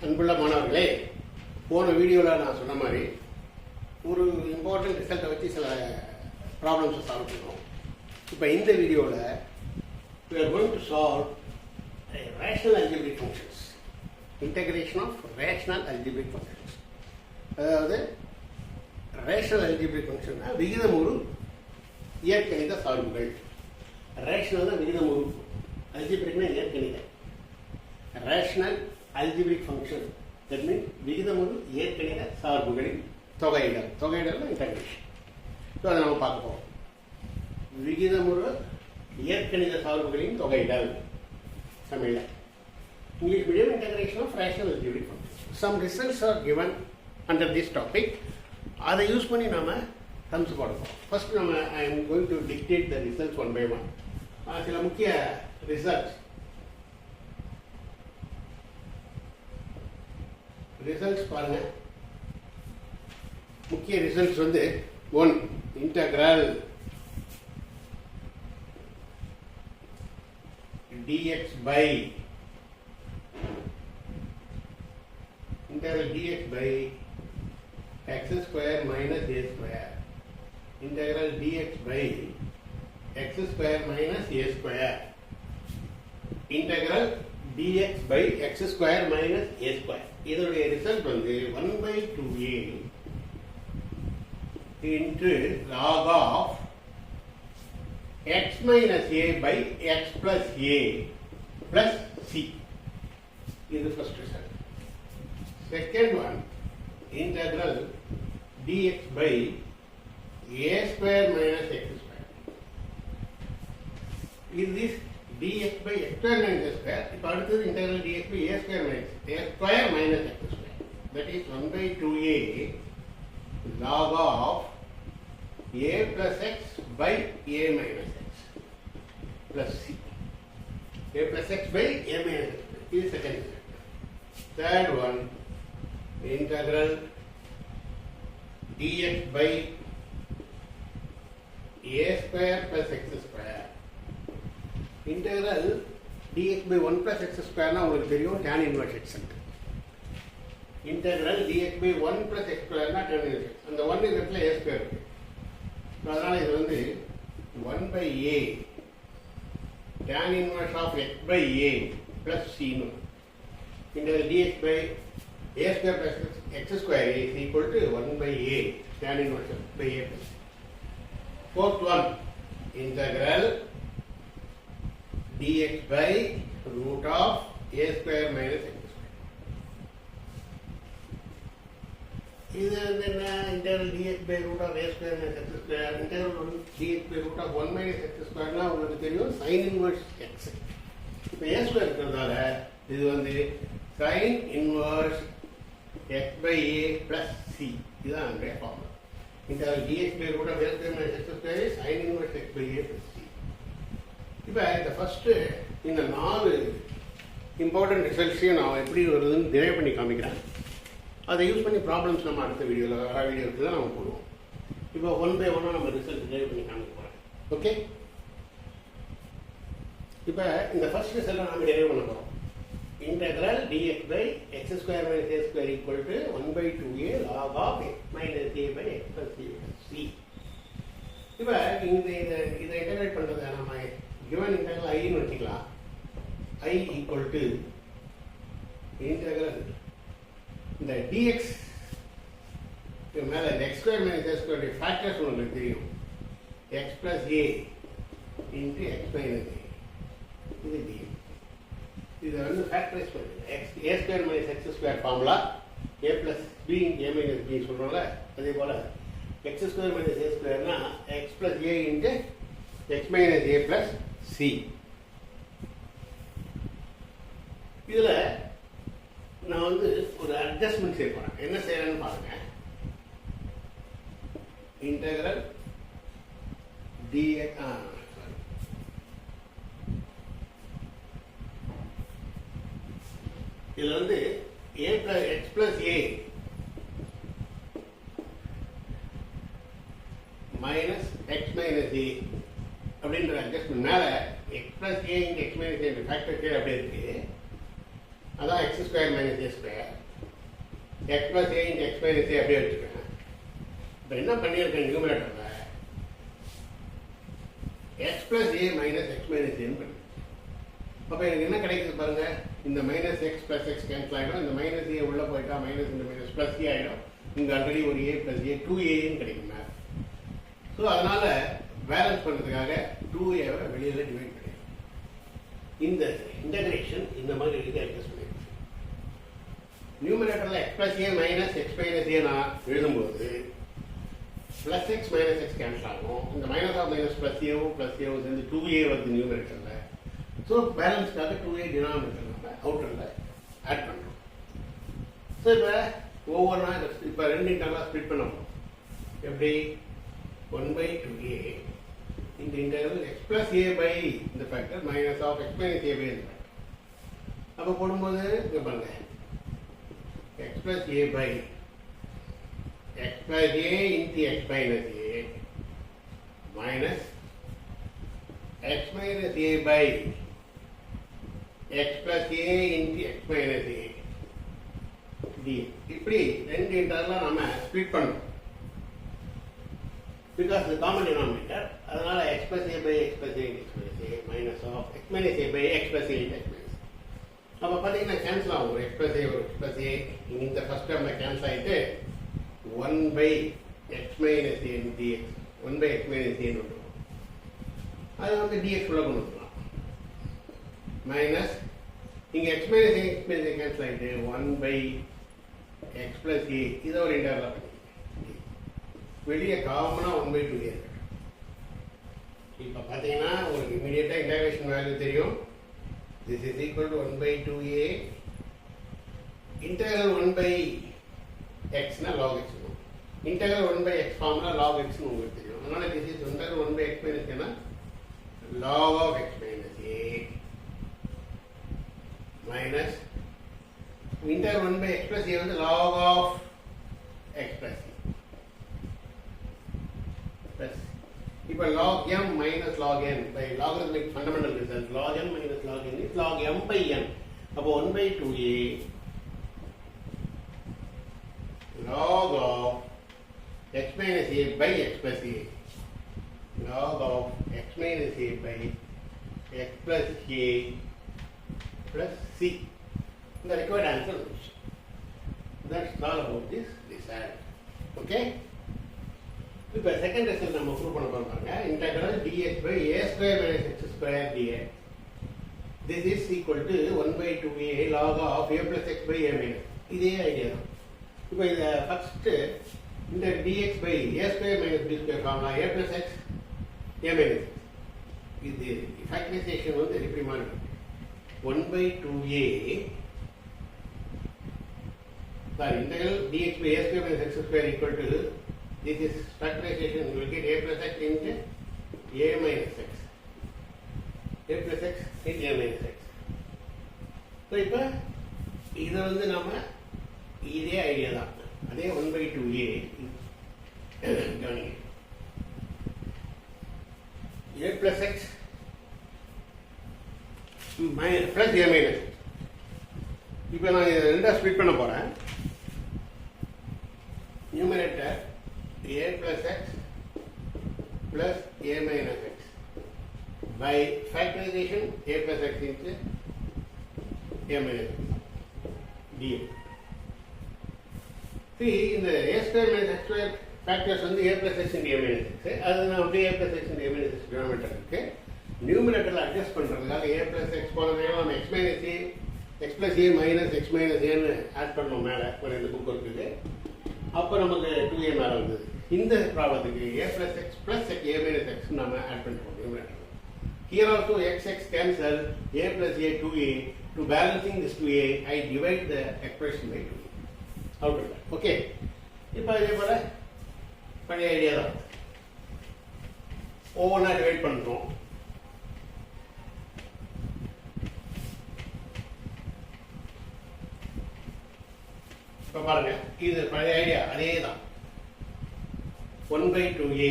அன்புள்ள மாணவர்களே போன வீடியோவில் நான் சொன்ன மாதிரி ஒரு இம்பார்ட்டன்ட் ரிசல்ட்டை வச்சு சில ப்ராப்ளம்ஸை சால்வ் பண்ணுவோம் இப்போ இந்த வீடியோவில் we are going to solve rational algebraic functions integration of rational algebraic functions அதாவது ரேஷனல் அல்ஜிபிரிக் ஃபங்க்ஷன்னா விகிதமுறு இயற்கணித தான் ரேஷனல்னா ஒரு அல்ஜிபிரிக்னா இயற்கணிதம் rational algebraic function that mean விகிதமுறு இயற்கணித சார்புகளின் தொகையிடல். தொகையிடல் இன்டகிரேஷன் ஸோ அதை நம்ம பார்க்க போகிறோம் விகிதமுறு இயற்கணித சார்புகளின் தொகையிடல். தமிழில் English medium integration of rational algebraic function some results are given under this topic அதை யூஸ் பண்ணி நாம் சம்ஸ் போட ஃபர்ஸ்ட் நம்ம I am going to dictate the results one by one சில முக்கிய ரிசல்ட்ஸ் ரிசல்ட்ஸ் பாருங்க முக்கிய ரிசல்ட்ஸ் வந்து one integral dx by integral dx by x square minus a square integral dx by x square minus a square integral dx by x square minus a square இதனுடைய result வந்து 1 by 2a into log of x minus a by x plus a plus c is the first result. Second one, integral dx by a square minus x square. Is this dx by x square minus x square. If I do the integral dx by a square minus a square minus x square. That is 1 by 2a log of a plus x by a minus x plus c. a plus x by a minus x is second step. Third one integral dx by a square plus x square Integral dx by 1 plus x square னா உங்களுக்கு தெரியும் tan inverse x ன்னு. Integral dx by 1 plus x square னா tan inverse x. அந்த 1 இந்த இடத்துல a square இருக்கு அதனால இது வந்து 1 by a tan inverse of x by a plus c னு integral dx by a square plus x square is equal to 1 by a tan inverse of by a plus c. Fourth one, integral dx by root of a square minus x square. இது வந்து என்ன? Integral dx by root of a square minus x square integral one dx by root of one minus x ஸ்கொயர்னா உங்களுக்கு தெரியும் sign inverse X இப்போ ஏ square இருக்கிறதுனால இது வந்து sine inverse x by a plus c இதுதான் நம்முடைய formula integral dx by root of a square minus x square sine inverse x by a plus இப்போ இந்த ஃபஸ்ட்டு இந்த நாலு இம்பார்ட்டன்ட் ரிசல்ட்ஸையும் நான் எப்படி வருதுன்னு டிரைவ் பண்ணி காமிக்கிறேன். அதை யூஸ் பண்ணி ப்ராப்ளம்ஸ் நம்ம அடுத்த வீடியோவில் வர வீடியோக்கு தான் நம்ம போடுவோம். இப்போ ஒன் பை ஒன்னாக நம்ம ரிசல்ட் டிரைவ் பண்ணி காமிக்க போகிறேன் ஓகே இப்போ இந்த ஃபர்ஸ்ட் ரிசல்ட்டை நம்ம டிரைவ் பண்ண போகிறோம் integral dx by x square minus a square equal to one by two a log of x minus a by x plus c இப்போ இந்த இதை இதை இன்டெகிரேட் பண்ணுறது நம்ம கிவன் இன்டெக்ரல் ஐன்னு வச்சுக்கலாம். ஐ ஈக்குவல் டு இன்டெக்ரல் இந்த டிஎக்ஸ் மேலே மேல இந்த x square minus x square factors உங்களுக்கு தெரியும். X plus a into x minus a இது டிஎக்ஸ் இதை வந்து ஃபேக்டரைஸ் பண்ணுங்க x a square minus x square formula a plus b a minus b சொல்கிறோம்ல அதே போல் x square minus a ஸ்கொயர்னா x plus a into x minus a plus c. இதில் நான் வந்து ஒரு அட்ஜஸ்ட்மெண்ட் செய்ய போகிறேன் என்ன செய்யறேன்னு பாருங்க. இன்டகிரல் டிஎ ஆ வந்து a plus x plus a minus x minus a அப்படின்ற அட்ஜஸ்ட்மெண்ட் மேல x plus a into x minus a factor கீழே அப்படியே இருக்கு அதான் x square minus a square x plus a into x minus a அப்படியே வச்சுக்கேன் இப்போ என்ன பண்ணியிருக்கேன் நியூமரேட்டரில் x plus a minus x minus ஏன்னு பண்ணி. அப்போ எனக்கு என்ன கிடைக்குது பாருங்க? இந்த minus x plus x cancel ஆகிடும் இந்த மைனஸ் ஏ உள்ளே போயிட்டா மைனஸ் இந்த மைனஸ் பிளஸ் ஏ ஆகிடும் இங்கே ஆல்ரெடி ஒரு ஏ ப்ளஸ் ஏ டூ ஏன்னு கிடைக்கும் மேம் ஸோ அதனால பேலன்ஸ் பண்ணுறதுக்காக டூ ஏவை வெளியில் டிவைட் கிடையாது இந்த இன்டகிரேஷன் இந்த மாதிரி எழுதி அட்ஜஸ்ட் பண்ணிடுச்சு நியூமரேட்டரில் x plus a minus x minus a நான் எழுதும்போது plus x minus x cancel ஆகும். இந்த மைனஸ் ஆஃப் மைனஸ் ப்ளஸ் ஏவும் ப்ளஸ் ஏவும் சேர்ந்து டூ ஏ வருது நியூமரேட்டரில் ஸோ பேலன்ஸ்க்காக டூ ஏ டினாமினேட்டர் நம்ம அவுட்டரில் ஆட் பண்ணுறோம் ஸோ இப்போ ஒவ்வொன்றா இப்போ ரெண்டு இன்டர்லாம் ஸ்ப்ளிட் பண்ண போகிறோம் எப்படி? ஒன் பை டூ ஏ இந்த interval x plus a by இந்த factor minus of x minus a by இந்த ஃபேக்டர் அப்போ போடும்போது இங்கே பாருங்க. X plus a by x plus a into x minus a. Minus x minus a by x plus a into x minus a. D. இப்படி ரெண்டு இன்டர்லாம் நம்ம split பண்ணோம் because இது காமன் டினாமினேட்டர் அதனால x plus a by x plus a into x plus a minus of x minus a by x plus a into x minus அப்போ பார்த்தீங்கன்னா cancel ஆகும். ஒரு x plus a ஒரு x plus a. இந்த first டேர்மில் cancel ஆகிட்டு one by x minus n dx one by x minus n விட்டுருவோம் அது வந்து டிஎக்ஸ் உள்ள கொண்டு வந்துடலாம். மைனஸ் இங்கே x minus a x minus cancel ஆகிட்டு one by x plus a இதை ஒரு இன்டர்வலாக பண்ணி வெளியே காமனாக ஒன் பை டூ இருக்கு. இப்போ பார்த்தீங்கன்னா உங்களுக்கு இமீடியட்டாக இன்டகிரேஷன் வேல்யூ தெரியும். This is equal to one by two a integral one by எக்ஸ்னா log x integral one by x ஃபார்ம்னா log எக்ஸ்னு உங்களுக்கு தெரியும் அதனால this is integral one by x minus ஏன்னா log of x minus a minus integral one by x plus a வந்து log of x plus plus இப்போ log m minus log n. by logarithmic fundamental result log m minus log n is log m by n. அப்போ 1 by 2a log of x minus a by x plus a log of x minus a by x plus a plus c the required answer is that's all about this result okay இப்போ second result நம்ம prove பண்ண போறோம் பாருங்க integral dx by a square minus x square dx this is equal to 1 by 2a log of a plus x by a minus இதே idea தான் இப்போ இதை first இந்த dx by a square minus b square ஃபார்ம்லாம் a plus x a minus இது factorisation வந்து எப்படிமா இருக்கு one by two a sorry integral dx by a square minus x square equal to this is factorisation உங்களுக்கு a plus x into a minus x a plus x a minus x so இப்போ இதை வந்து நம்ம இதே idea தான். அதே one by two a கவனிங்க. A plus x minus plus a minus இப்போ நான் இதை ரெண்டாக ஸ்பிளிட் பண்ண போகிறேன் numerator a plus x plus a minus x by factorisation a plus x into a minus x DM See, இந்த a square minus x square factors வந்து a plus x into a minus அது நான் அப்படியே a plus x into a minus x இருக்கு adjust பண்ணுறதுக்காக a plus x போன நம்ம x minus a x plus a minus x minus ஏன்னு add பண்ணோம் மேலே ஒரு இந்த புக் இருக்குது. அப்போ நமக்கு டூ ஏ மேலே வந்தது. இந்த ப்ராப்ளத்துக்கு a plus x plus a minus x நம்ம ஆட் பண்ணுறோம் here also x x cancel a plus a two a to balancing this two a I divide the expression by two out okay இப்போ இதே போல பழைய idea தான். ஒவ்வொன்றா divide பண்ணுறோம் இப்போ பாருங்க இது பழைய ஐடியா அதே தான். ஒன் பை டூ ஏ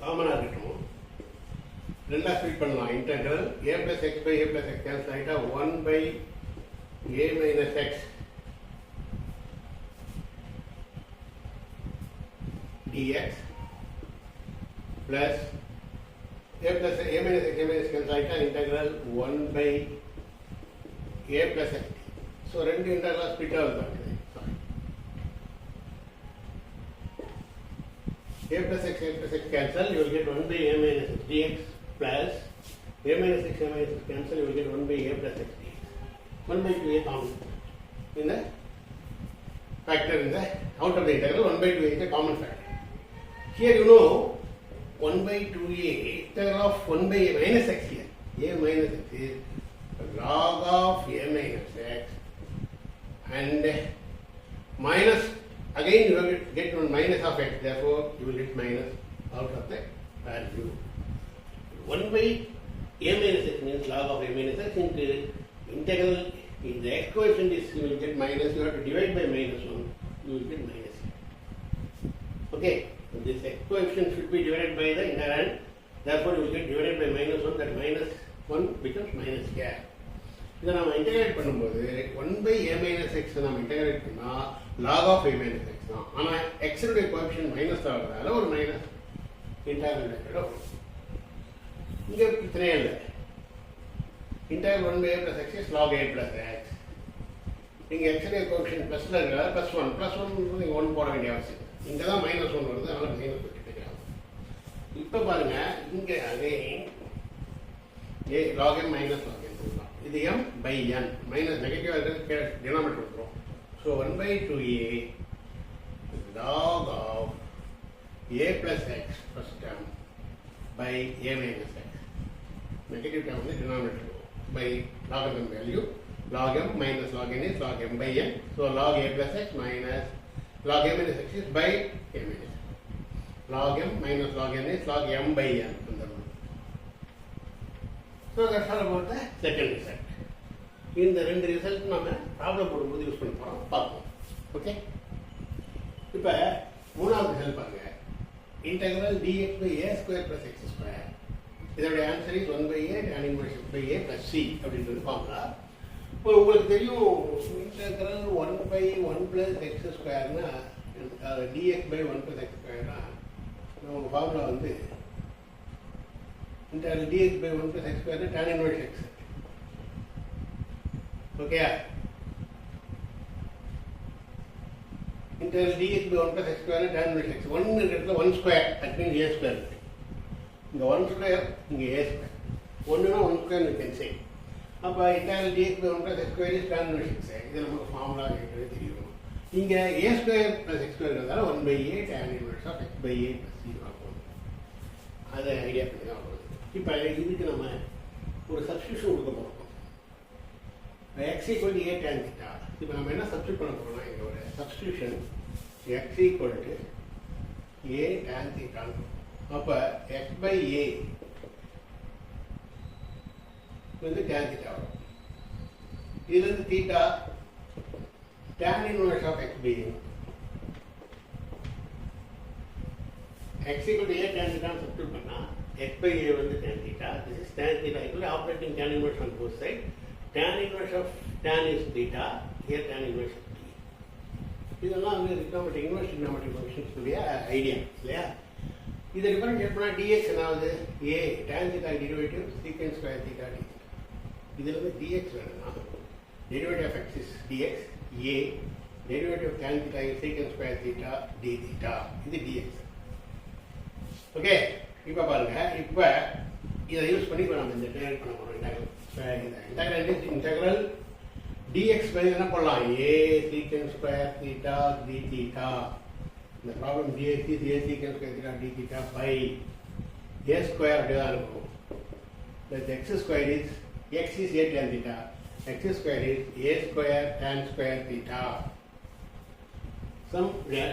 காமனாக இருக்கட்டும். ரெண்டாக ஸ்பீட் பண்ணலாம். Integral a plus x by a plus x cancel ஆகிட்டா one by a minus x dx plus a plus a minus x a minus cancel out integral 1 by a plus x so rendu integrals split avudhu sorry a plus x a plus x cancel you will get 1 by a minus x dx plus a minus x a minus x cancel you will get 1 by a plus x 1 by 2a common in the factor in the out of the integral 1 by 2a is a common factor here you know 1 by 2a integral of 1 by a minus x here a minus x is log of a minus x and minus again you will get one minus of x therefore you will get minus out of the value 1 by a minus x means log of a minus x into integral if the x coefficient is you will get minus you have to divide by minus 1 you will get minus okay so this x coefficient should be divided by the integrand therefore you will get divided by minus 1 that minus 1 becomes minus k. இதை நம்ம integrate பண்ணும்போது one by a minus x நம்ம integrate பண்ணால் log of a minus x தான் ஆனால் எக்ஸனுடைய coefficient minus ஆகிறதால ஒரு minus integrated வரும் இங்கே பிரச்சனையே இல்லை integral one by a plus x is log a plus x நீங்கள் எக்ஸ்ரே கோஷன் ப்ளஸில் இருக்கிறதால ப்ளஸ் ஒன் ப்ளஸ் ஒன் நீங்கள் ஒன் போட வேண்டிய அவசியம். இங்கே தான் மைனஸ் ஒன் வருது அதனால் மைனஸ் வச்சுட்டு இப்போ பாருங்க இங்கே அதே a log m minus log m கொடுக்கலாம் இது m by n minus negative denominator கொடுக்குறோம் so one by two a log of a plus x first term by a minus x negative term வந்து denominator by log m value log m minus log n is log m by n. So log a plus x minus log m minus x is by a minus. Log m minus log n is log m by n. So that's all about the second result. இந்த ரெண்டு result நம்ம problem போடும்போது use பண்ண போகிறோம் பார்ப்போம் okay இப்போ மூணாவது result பாருங்க integral dx by a square plus x square இதோட answer is one by a tan inverse by a plus c அப்படின்றது ஃபார்முலா இப்போ உங்களுக்கு தெரியும் integral one by one plus x ஸ்கொயர்னா dx by one plus x ஸ்கொயர்னா நம்ம formula வந்து integral dx by one plus x ஸ்கொயர்னா tan inverse x okay integral dx by one plus x ஸ்கொயர்னா tan inverse x one இடத்துல one square that a square இங்கே one square இங்கே a square ஒன்றுனா one square can say அப்போ internal d square one plus x square is tan say இது நமக்கு formula ஏற்கனவே தெரியும். இங்கே a square plus x square இருந்தாலும் one by a tan inverse of x by a plus c ஆகும் அதை idea பண்ணி தான் வருது இப்போ இதுக்கு நம்ம ஒரு சப்ஸ்டியூஷன் கொடுக்க போகிறோம் X equal A tan theta இப்போ நம்ம என்ன சப்ஸ்டியூட் பண்ண போகிறோம்னா எங்களோட ஒரு substitution X equal to A tan தீட்டான்னு அப்போ எக்ஸ் பை ஏ வந்து டேன் தீட்டா வரும். இதுலேருந்து theta tan inverse of x by x equal to a tan தீட்டான்னு substitute பண்ணால் எக்ஸ் பை ஏ வந்து tan theta this is tan theta equal operating tan inverse on both side tan inverse of tan is theta a tan inverse of t இதெல்லாம் வந்து ரிக்னாமெட்ரிக் inverse ரிக்னாமெட்ரிக் ஃபங்க்ஷன்ஸுடைய idea இல்லையா? இதை differentiate எப்படின்னா dx என்னாவது a tan theta derivative sequence square theta d இதில் வந்து dx வேணும்னா derivative of x is dx a derivative tan theta is sequence square theta d theta இது டிஎக்ஸ் ஓகே இப்போ பாருங்க இப்போ இதை யூஸ் பண்ணி இப்போ நம்ம இந்த டெரிவேட் பண்ண போகிறோம் இன்டகிரல் இன்டகிரல் டிஎக்ஸ் பை என்ன பண்ணலாம் a sequence square theta d theta இந்த problem dx is a secant square theta d theta by a square அப்படியே தான் இருக்கும் இந்த x square is x is a tan theta x square is a square tan square theta sum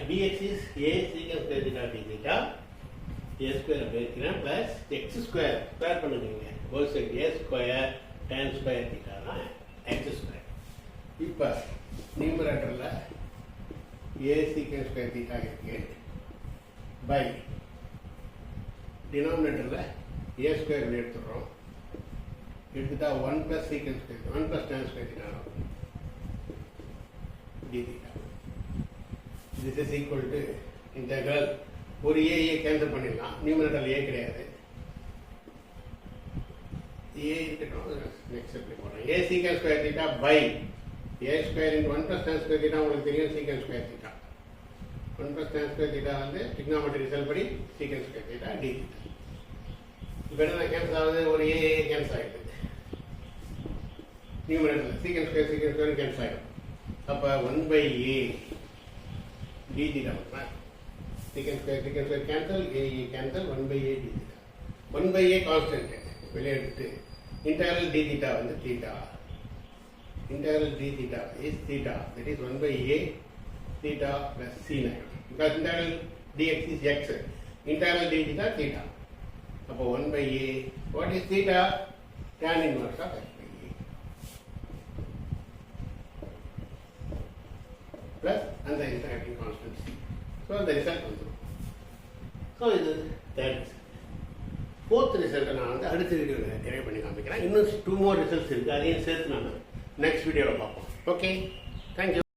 dx is a secant square theta d theta a square அப்படி இருக்கிறேன் plus x square square பண்ணுங்க whole side a square tan square theta தான் X square இப்போ நியூமரேட்டரில் ஏ secant square theta இருக்கு by டினாமினேட்டரில் ஏ square எடுத்துடுறோம். எடுத்துட்டா one plus secant square one plus tan square theta d theta this is equal to integral ஒரு a cancel பண்ணிடலாம். Numerator ஏ கிடையாது. ஏ இருக்கட்டும் நெக்ஸ்ட் எப்படி போடுறேன் a secant square theta by a square int one plus tan square theta உங்களுக்கு தெரியும் secant square theta one plus tan square theta வந்து trigonometry result படி சீக்கன் ஸ்கொயர் தீட்டா டி தீட்டா இப்போ என்ன கேன்சல் ஆகுது? ஒரு ஏ ஏ கேன்சல் ஆகிடுது numerator secant square secant square cancel ஆகிடும் அப்போ one by a d theta secant square secant square cancel a a cancel one by a d theta one by a constant வெளியே எடுத்துட்டு internal d theta வந்து theta integral d theta is theta that is 1 by a theta plus c naught because integral dx is x integral d theta theta அப்போ 1 by a what is theta tan inverse of x by a plus and the interacting constant c so the result வந்துடும் so இது third fourth ரிசல்ட்டை நான் வந்து அடுத்த வீடியோவில் நிறைய பண்ணி காமிக்கிறேன் இன்னும் டூ மோர் ரிசல்ட்ஸ் இருக்குது அதையும் சேர்த்து நான் நெக்ஸ்ட் வீடியோவில் பார்ப்போம். Okay thank you